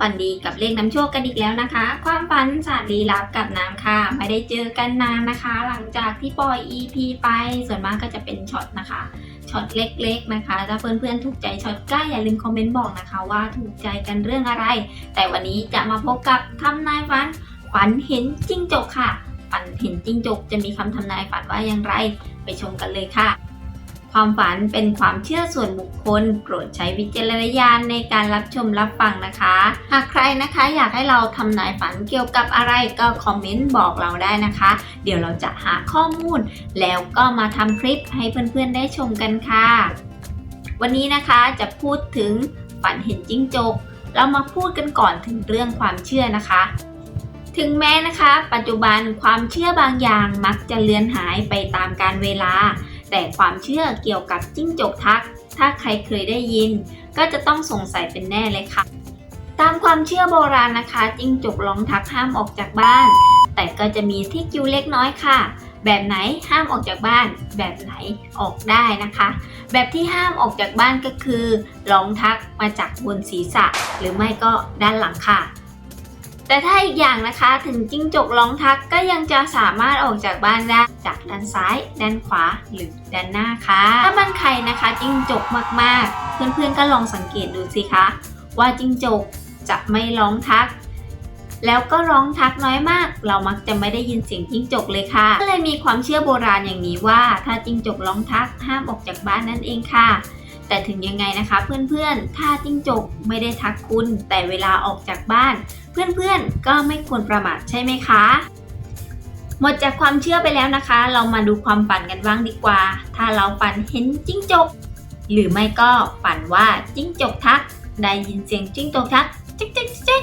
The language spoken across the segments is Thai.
ฝันดีกับเลขน้ำโชคกันอีกแล้วนะคะ ความฝันศาสตร์ลีลับกับน้ำค่ะ ไม่ได้เจอกันนานนะคะ หลังจากที่ปล่อย EP ไปส่วนมากก็จะเป็นช็อตนะคะช็อตเล็ก ๆ นะคะ ถ้าเพื่อนๆถูกใจช็อตใก็อย่าลืมคอมเมนต์บอกนะคะว่าถูกใจกันเรื่องอะไร แต่วันนี้จะมาพบกับทำนายฝันขวัญเห็นจิ้งจกค่ะฝันเห็นจิ้งจกจะมีคำทำนายฝันว่าอย่างไร ไปชมกันเลยค่ะ ความฝันเป็นความเชื่อส่วนบุคคล โปรดใช้วิจารณญาณในการรับชมรับฟังนะคะ หากใครนะคะอยากให้เราทำนายฝันเกี่ยวกับอะไรก็คอมเมนต์บอกเราได้นะคะ เดี๋ยวเราจะหาข้อมูล แล้วก็มาทำคลิปให้เพื่อนๆได้ชมกันค่ะ วันนี้นะคะจะพูดถึงฝันเห็นจิ้งจก เรามาพูดกันก่อนถึงเรื่องความเชื่อนะคะถึงแม้นะคะ ปัจจุบันความเชื่อบางอย่างมักจะเลือนหายไปตามกาลเวลา แต่ความเชื่อเกี่ยวกับจิ้งจกทัก ถ้าใครเคยได้ยิน ก็จะต้องสงสัยเป็นแน่เลยค่ะ ตามความเชื่อโบราณนะคะ จิ้งจกร้องทักห้ามออกจากบ้าน แต่ก็จะมีที่คิวเล็กน้อยค่ะ แบบไหนห้ามออกจากบ้าน แบบไหนออกได้นะคะ แบบที่ห้ามออกจากบ้านก็คือร้องทักมาจากบนศีรษะ หรือไม่ก็ด้านหลังค่ะ แต่ถ้าอีกอย่างนะคะถึงจิ้งจกร้องทักก็ยังจะสามารถออกจากบ้านได้จากด้านซ้าย ด้านขวาหรือด้านหน้าค่ะ ถ้าบ้านใครนะคะจิ้งจกมากๆ เพื่อนๆก็ลองสังเกตดูสิคะว่าจิ้งจกจะไม่ร้องทัก แล้วก็ร้องทักน้อยมาก เรามักจะไม่ได้ยินเสียงจิ้งจกเลยค่ะก็เลยมีความเชื่อโบราณอย่างนี้ว่า ถ้าจิ้งจกร้องทักห้ามออกจากบ้านนั่นเองค่ะ แต่ถึงยังไงนะคะเพื่อนๆ ถ้าจิ้งจกไม่ได้ทักคุณ แต่เวลาออกจากบ้าน เพื่อนๆ ก็ไม่ควรประมาทใช่ไหมคะ หมดจากความเชื่อไปแล้วนะคะ เรามาดูความฝันกันบ้างดีกว่า ถ้าเราฝันเห็นจิ้งจก หรือไม่ก็ฝันว่าจิ้งจกทัก ได้ยินเสียงจิ้งจกทักจิ๊กจิ๊กจิ๊ก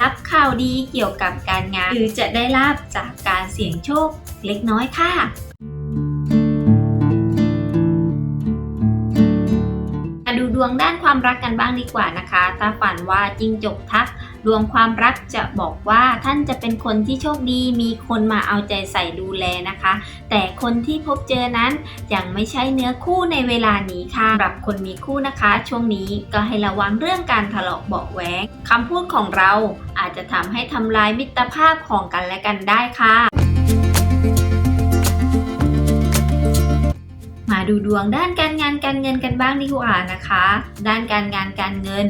รับข่าวดีเกี่ยวกับการงาน หรือจะได้ลาบจากการเสี่ยงโชคเล็กน้อยค่ะ วงด้านความรักกันบ้างดีกว่านะคะถ้าฝันว่าจิงจกทัก ดวงความรักจะบอกว่าท่านจะเป็นคนที่โชคดี มีคนมาเอาใจใส่ดูแลนะคะ แต่คนที่พบเจอนั้นยังไม่ใช่เนื้อคู่ในเวลานี้ค่ะสำหรับคนมีคู่นะคะ ช่วงนี้ก็ให้ระวังเรื่องการทะเลาะเบาะแว้งคำพูดของเราอาจจะทำให้ทำลายมิตรภาพของกันและกันได้ค่ะ มาดูดวงด้านการงานการเงินกันบ้างดีกว่านะคะ ด้านการงานการเงิน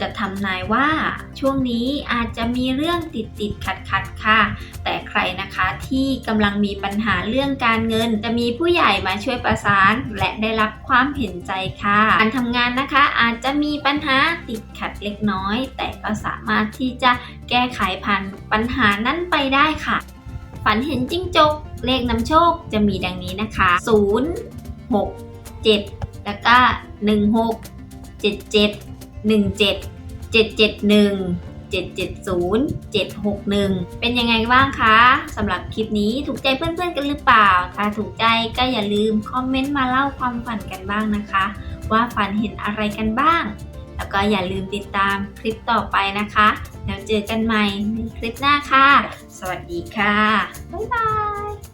จะทำนายว่าช่วงนี้อาจจะมีเรื่องติดติดขัดขัดค่ะ แต่ใครนะคะที่กำลังมีปัญหาเรื่องการเงิน จะมีผู้ใหญ่มาช่วยประสาน และได้รับความเห็นใจค่ะ การทำงานนะคะอาจจะมีปัญหาติดขัดเล็กน้อย แต่ก็สามารถที่จะแก้ไขผ่านปัญหานั้นไปได้ค่ะ ฝันเห็นจิ้งจกเลขนำโชคจะมีดังนี้นะคะ 0 6 7แล้วก็1 6 7 7 1 7 7 7 1 770 761 เป็นยังไงบ้างคะสำหรับคลิปนี้ถูกใจเพื่อนๆกันหรือเปล่า ถ้าถูกใจก็อย่าลืมคอมเมนต์มาเล่าความฝันกันบ้างนะคะ ว่าฝันเห็นอะไรกันบ้าง แล้วก็อย่าลืมติดตามคลิปต่อไปนะคะ แล้วเจอกันใหม่ในคลิปหน้าค่ะ สวัสดีค่ะ บ๊ายบาย